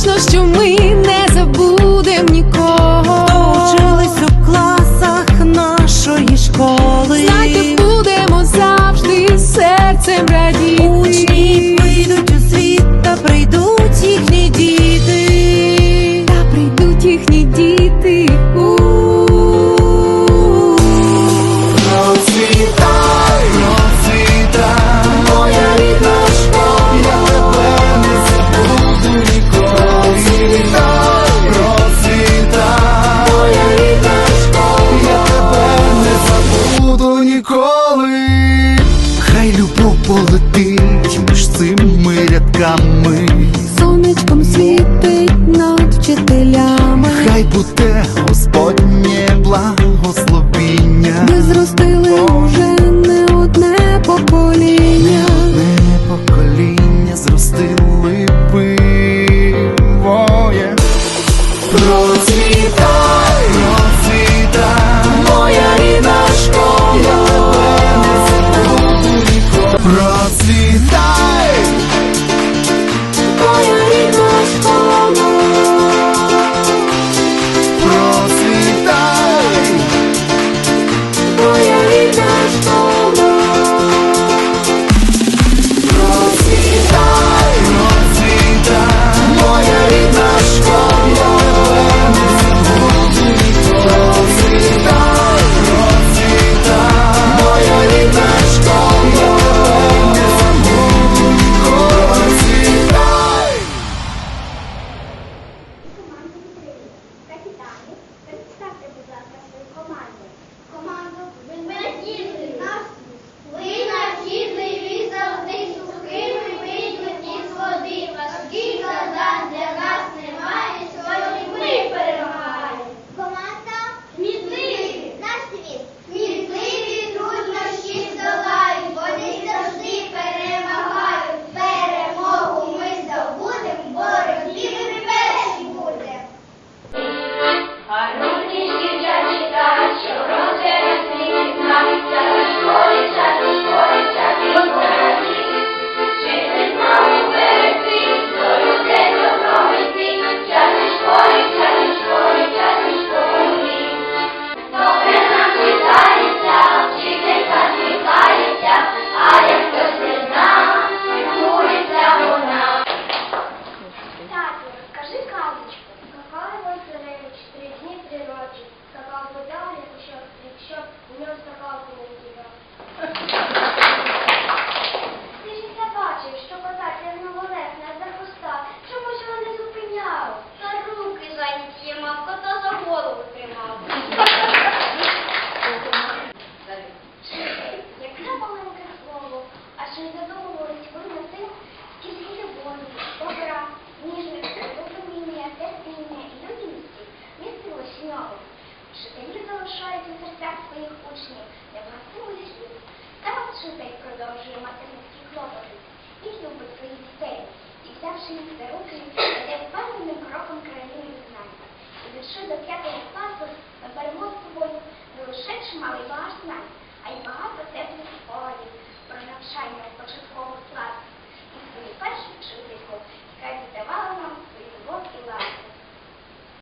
вдячністю ми. книжками, сонечком світить над вчителями, хай буде Господнє благословіння, ми зростили. залишають у серцях своїх учнів невгасиму слід. Тарас Шутей продовжує материнські клопоти. Він любить своїх дітей і, взявши їх за руки, йде впевненим кроком країни знань. І дійшли до п'ятого класу на перемогу собою не лише чималий